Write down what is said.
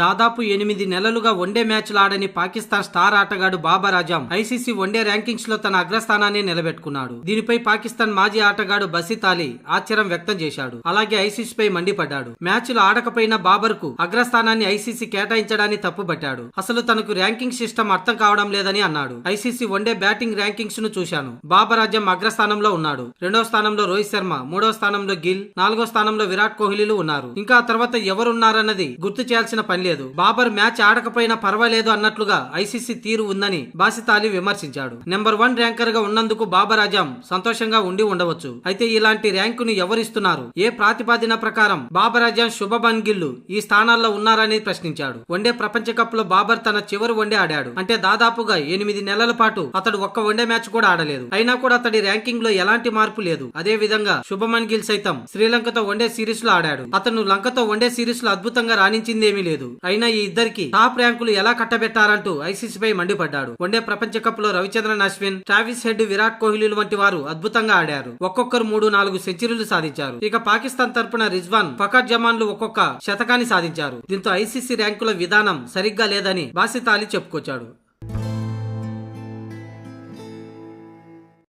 దాదాపు ఎనిమిది నెలలుగా వన్డే మ్యాచ్లు ఆడని పాకిస్తాన్ స్టార్ ఆటగాడు Babar Azam ICC one day ర్యాంకింగ్స్లో తన అగ్రస్థానాన్ని నిలబెట్టుకున్నాడు. దీనిపై పాకిస్తాన్ మాజీ ఆటగాడు బసిత్ అలీ ఆశ్చర్యం వ్యక్తం చేశాడు. అలాగే ఐసీసీపై మండిపడ్డాడు. మ్యాచ్లు ఆడకపోయిన బాబర్కు అగ్రస్థానాన్ని ఐసీసీ కేటాయించడాన్ని తప్పుపట్టాడు అసలు తనకు ర్యాంకింగ్ సిస్టమ్ అర్థం కావడం లేదని అన్నాడు. ఐసీసీ వన్డే బ్యాటింగ్ ర్యాంకింగ్స్ను చూశాను. బాబర్ ఆజం అగ్రస్థానంలో ఉన్నాడు. రెండో స్థానంలో రోహిత్ శర్మ మూడో స్థానంలో గిల్ నాలుగో స్థానంలో విరాట్ కోహ్లీలు ఉన్నారు. ఇంకా ఆ తర్వాత ఎవరున్నారన్నది గుర్తు చేయాల్సిన పని లేదు బాబర్ మ్యాచ్ ఆడకపోయినా పర్వాలేదు అన్నట్లుగా ఐసీసీ తీరు ఉందని బాసిత్ అలీ విమర్శించాడు. నెంబర్ వన్ ర్యాంకర్గా ఉన్నందుకు బాబర్ అజాం సంతోషంగా ఉండి ఉండవచ్చు. అయితే ఇలాంటి ర్యాంకును ఎవరిస్తున్నారు? ఏ ప్రాతిపాదిన ప్రకారం బాబర్ అజాం శుభమన్ గిల్లు ఈ స్థానాల్లో ఉన్నారని ప్రశ్నించాడు. వన్డే ప్రపంచ కప్లో బాబర్ తన చివరి వన్డే ఆడాడు. అంటే దాదాపుగా ఎనిమిది నెలల పాటు అతడు ఒక్క వన్డే మ్యాచ్ కూడా ఆడలేదు. అయినా కూడా అతడి ర్యాంకింగ్లో ఎలాంటి మార్పు లేదు. అదే విధంగా శుభమన్ గిల్ సైతం శ్రీలంకతో వన్డే సిరీస్లో ఆడాడు. అతను లంకతో వన్డే సిరీస్లో అద్భుతంగా రాణించిందేమీ లేదు. అయినా ఈ ఇద్దరికి టాప్ ర్యాంకులు ఎలా కట్టబెట్టారంటూ ఐసీసీపై మండిపడ్డాడు. వన్డే ప్రపంచ కప్లో రవిచంద్రన్ అశ్విన్ ట్రావిస్ హెడ్ విరాట్ కోహ్లీలు వంటి వారు అద్భుతంగా ఆడారు. ఒక్కొక్కరు మూడు నాలుగు సెంచరీలు సాధించారు. ఇక పాకిస్తాన్ తరపున రిజ్వాన్ ఫకర్ జమాన్లు ఒక్కొక్క శతకాన్ని సాధించారు. దీంతో ఐసీసీ ర్యాంకుల విధానం సరిగ్గా లేదని బాసిత్ అలీ చెప్పుకొచ్చాడు.